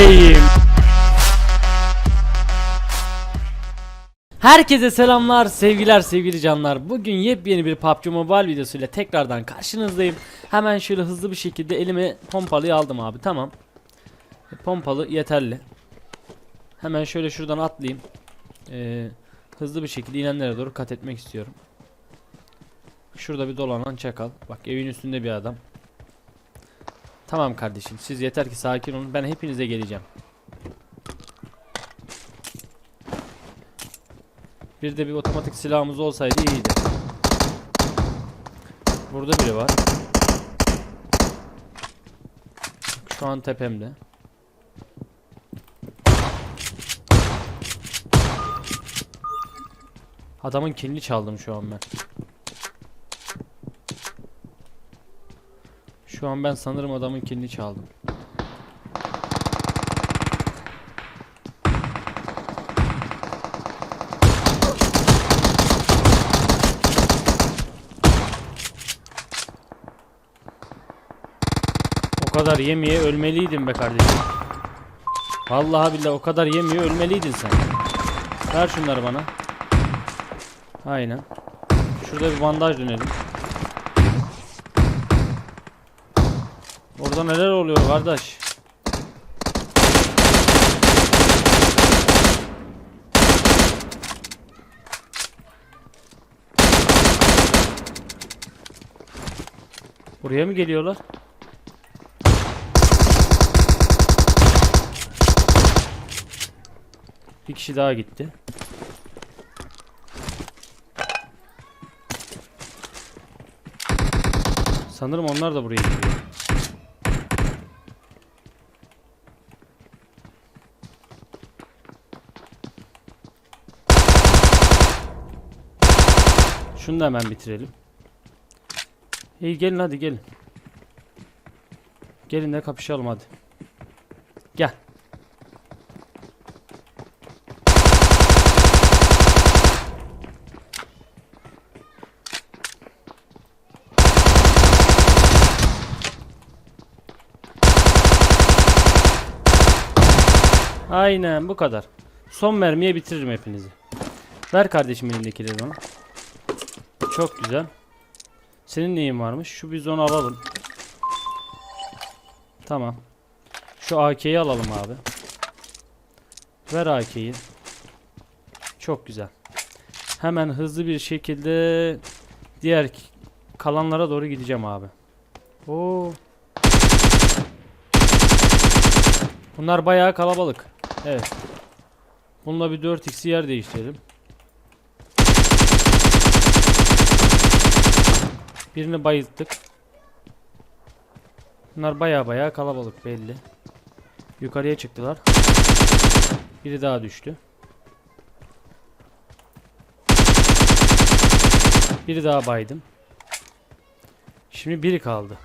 bebeğim. Herkese selamlar, sevgiler, sevgili canlar. Bugün yepyeni bir PUBG Mobile videosuyla tekrardan karşınızdayım. Hemen şöyle hızlı bir şekilde elime pompalıyı aldım abi. Tamam. Pompalı yeterli. Hemen şöyle şuradan atlayayım. Ee, hızlı bir şekilde inenlere doğru kat etmek istiyorum. Şurada bir dolanan çakal. Bak evin üstünde bir adam. Tamam kardeşim siz yeter ki sakin olun ben hepinize geleceğim. Bir de bir otomatik silahımız olsaydı iyiydi. Burada biri var. Şu an tepemde. Adamın kilini çaldım şu an ben. Şu an ben sanırım adamın kilini çaldım. O kadar yemeye ölmeliydin be kardeşim. Vallahi billahi o kadar yemeye ölmeliydin sen. Ver şunları bana. Aynen. Şurada bir bandaj dönelim. Orada neler oluyor kardeş? Buraya mı geliyorlar? Bir kişi daha gitti. Sanırım onlar da buraya gidiyor. Şunu da hemen bitirelim. İyi gelin hadi gelin. Gelin de kapışalım hadi. Gel. Aynen bu kadar. Son mermiye bitiririm hepinizi. Ver kardeşim elindekileri bana. Çok güzel. Senin neyin varmış? Şu bizonu alalım. Tamam. Şu AK'yi alalım abi. Ver AK'yi. Çok güzel. Hemen hızlı bir şekilde diğer kalanlara doğru gideceğim abi. Oo. Bunlar bayağı kalabalık. Evet. Bununla bir 4x'i yer değiştirelim. Birini bayılttık. Bunlar baya baya kalabalık belli. Yukarıya çıktılar. Biri daha düştü. Biri daha baydım. Şimdi biri kaldı.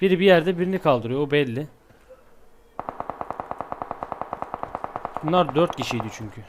Biri bir yerde birini kaldırıyor o belli. Bunlar dört kişiydi çünkü.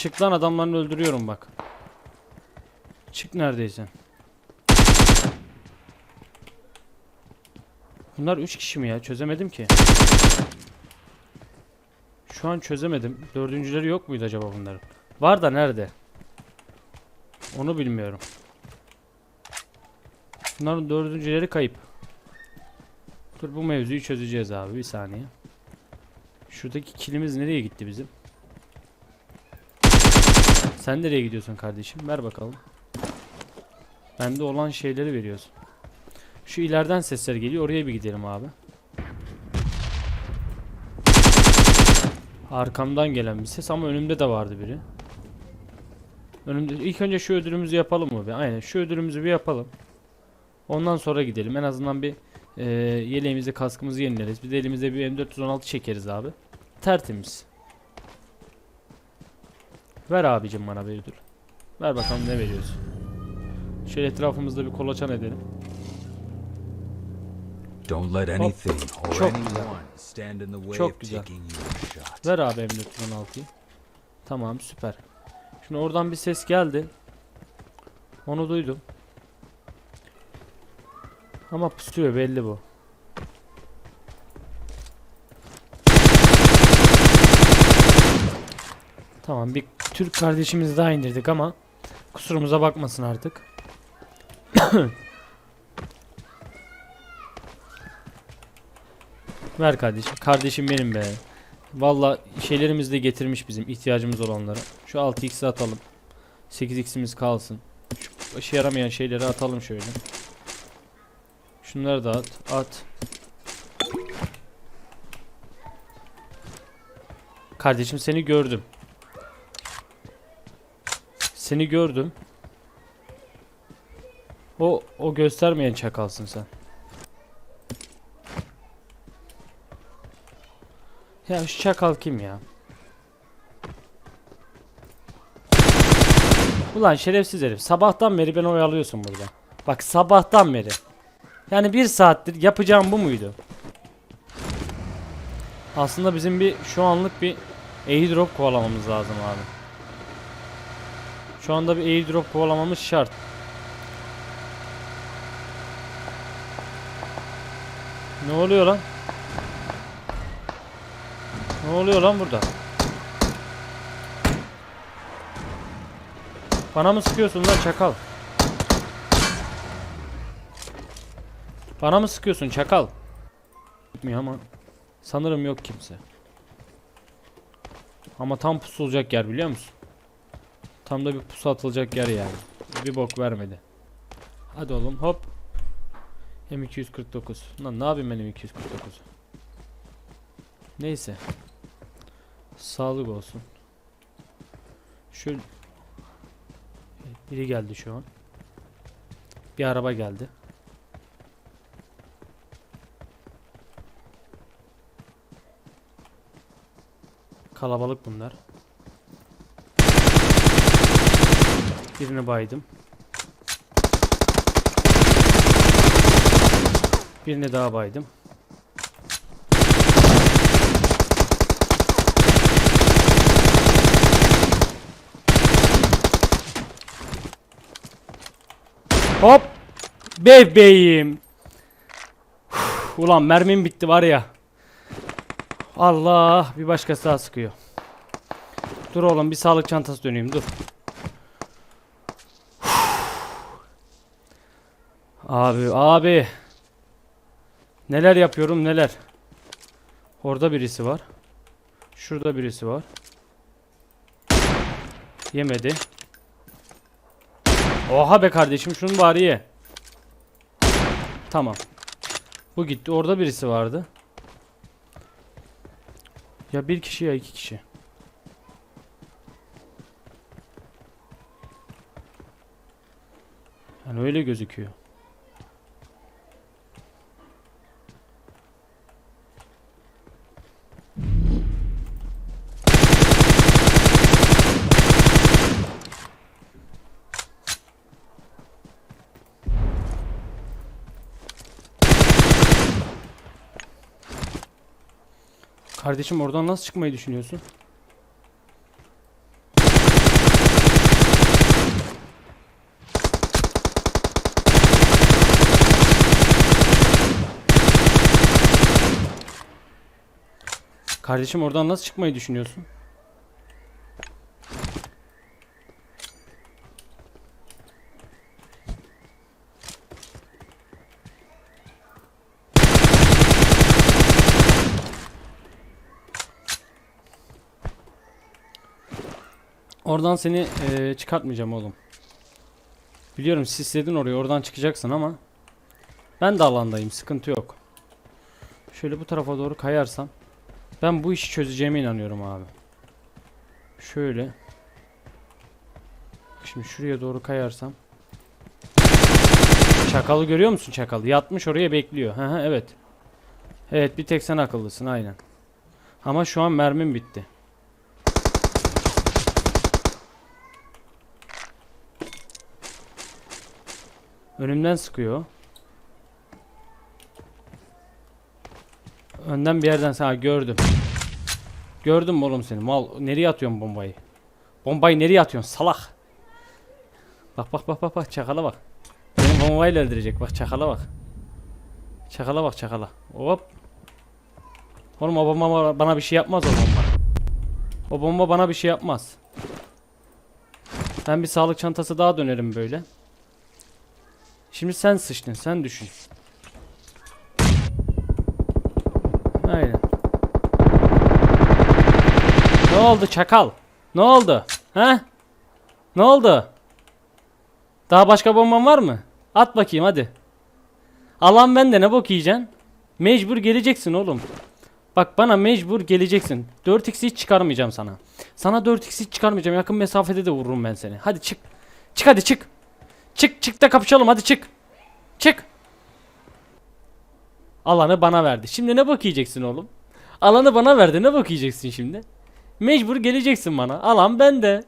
Çık lan adamlarını öldürüyorum bak. Çık neredeyse. Bunlar 3 kişi mi ya? Çözemedim ki. Şu an çözemedim. Dördüncüleri yok muydu acaba bunların? Var da nerede? Onu bilmiyorum. Bunların dördüncüleri kayıp. Dur bu mevzuyu çözeceğiz abi bir saniye. Şuradaki kilimiz nereye gitti bizim? Sen nereye gidiyorsun kardeşim? Ver bakalım. Bende olan şeyleri veriyorsun. Şu ileriden sesler geliyor. Oraya bir gidelim abi. Arkamdan gelen bir ses ama önümde de vardı biri. Önümde ilk önce şu ödülümüzü yapalım mı? Aynen şu ödülümüzü bir yapalım. Ondan sonra gidelim. En azından bir e, yeleğimizi, kaskımızı yenileriz. Bir de elimizde bir M416 çekeriz abi. Tertemiz. Ver abicim bana bir ödül. Ver bakalım ne veriyorsun. Şöyle etrafımızda bir kolaçan edelim. Don't let anything or Çok güzel. anyone stand in the way Çok of güzel. taking your shot. Ver abi M416'yı. Tamam süper. Şimdi oradan bir ses geldi. Onu duydum. Ama pusuyor belli bu. Tamam bir Türk kardeşimizi daha indirdik ama kusurumuza bakmasın artık. Ver kardeşim. Kardeşim benim be. Valla şeylerimizi de getirmiş bizim ihtiyacımız olanları. Şu 6x'i atalım. 8x'imiz kalsın. Şu işe yaramayan şeyleri atalım şöyle. Şunları da at. At. Kardeşim seni gördüm. Seni gördüm. O o göstermeyen çakalsın sen. Ya şu çakal kim ya? Ulan şerefsiz herif. Sabahtan beri beni oyalıyorsun burada. Bak sabahtan beri. Yani bir saattir yapacağım bu muydu? Aslında bizim bir şu anlık bir airdrop kovalamamız lazım abi. Şu anda bir airdrop kovalamamız şart. Ne oluyor lan? Ne oluyor lan burada? Bana mı sıkıyorsun lan çakal? Bana mı sıkıyorsun çakal? Gitmiyor ama sanırım yok kimse. Ama tam pusulacak yer biliyor musun? Tam da bir pusu atılacak yer yani. Bir bok vermedi. Hadi oğlum hop. M249. Lan ne yapayım ben M249? Neyse. Sağlık olsun. Şöyle biri geldi şu an. Bir araba geldi. Kalabalık bunlar. Birini baydım. Birini daha baydım. Hop. Bebeğim. Ulan mermim bitti var ya. Allah bir başkası daha sıkıyor. Dur oğlum bir sağlık çantası döneyim dur. Abi abi. Neler yapıyorum neler. Orada birisi var. Şurada birisi var. Yemedi. Oha be kardeşim şunu bari ye. Tamam. Bu gitti. Orada birisi vardı. Ya bir kişi ya iki kişi. Yani öyle gözüküyor. Kardeşim oradan nasıl çıkmayı düşünüyorsun? Kardeşim oradan nasıl çıkmayı düşünüyorsun? Oradan seni eee, çıkartmayacağım oğlum. Biliyorum sisledin orayı oradan çıkacaksın ama ben de alandayım sıkıntı yok. Şöyle bu tarafa doğru kayarsam ben bu işi çözeceğime inanıyorum abi. Şöyle. Şimdi şuraya doğru kayarsam. Çakalı görüyor musun çakalı? Yatmış oraya bekliyor. Hı evet. Evet bir tek sen akıllısın aynen. Ama şu an mermim bitti. Önümden sıkıyor. Önden bir yerden sana gördüm. Gördüm mü oğlum seni? Mal nereye atıyorsun bombayı? Bombayı nereye atıyorsun salak? Bak bak bak bak bak çakala bak. Beni bombayla öldürecek bak çakala bak. Çakala bak çakala. Hop. Oğlum o bomba bana bir şey yapmaz o bomba. O bomba bana bir şey yapmaz. Ben bir sağlık çantası daha dönerim böyle. Şimdi sen sıçtın sen düşün. Aynen. Ne oldu çakal? Ne oldu? He? Ne oldu? Daha başka bomban var mı? At bakayım hadi. Alan bende ne bok yiyeceksin? Mecbur geleceksin oğlum. Bak bana mecbur geleceksin. 4x'i hiç çıkarmayacağım sana. Sana 4x'i hiç çıkarmayacağım. Yakın mesafede de vururum ben seni. Hadi çık. Çık hadi çık. Çık çık da kapışalım hadi çık. Çık. Alanı bana verdi. Şimdi ne bok yiyeceksin oğlum? Alanı bana verdi. Ne bok yiyeceksin şimdi? Mecbur geleceksin bana. Alan bende.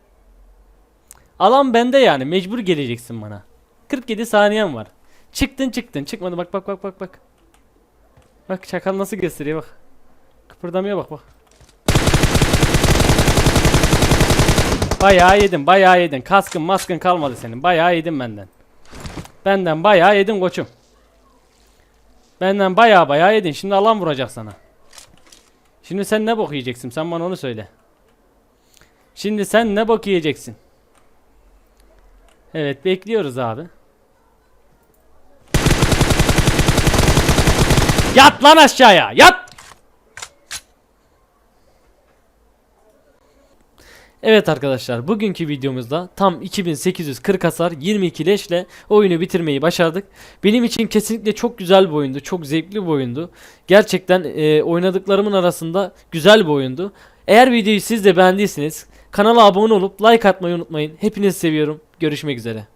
Alan bende yani. Mecbur geleceksin bana. 47 saniyen var. Çıktın çıktın. Çıkmadı bak bak bak bak bak. Bak çakal nasıl gösteriyor bak. Kıpırdamıyor bak bak. Bayağı yedin bayağı yedin. Kaskın maskın kalmadı senin. Bayağı yedin benden. Benden bayağı yedin koçum. Benden bayağı bayağı yedin. Şimdi alan vuracak sana. Şimdi sen ne bok yiyeceksin? Sen bana onu söyle. Şimdi sen ne bok yiyeceksin? Evet bekliyoruz abi. Yat lan aşağıya. Yat. Evet arkadaşlar bugünkü videomuzda tam 2840 hasar 22 leşle oyunu bitirmeyi başardık. Benim için kesinlikle çok güzel bir oyundu. Çok zevkli bir oyundu. Gerçekten e, oynadıklarımın arasında güzel bir oyundu. Eğer videoyu siz de beğendiyseniz kanala abone olup like atmayı unutmayın. Hepinizi seviyorum. Görüşmek üzere.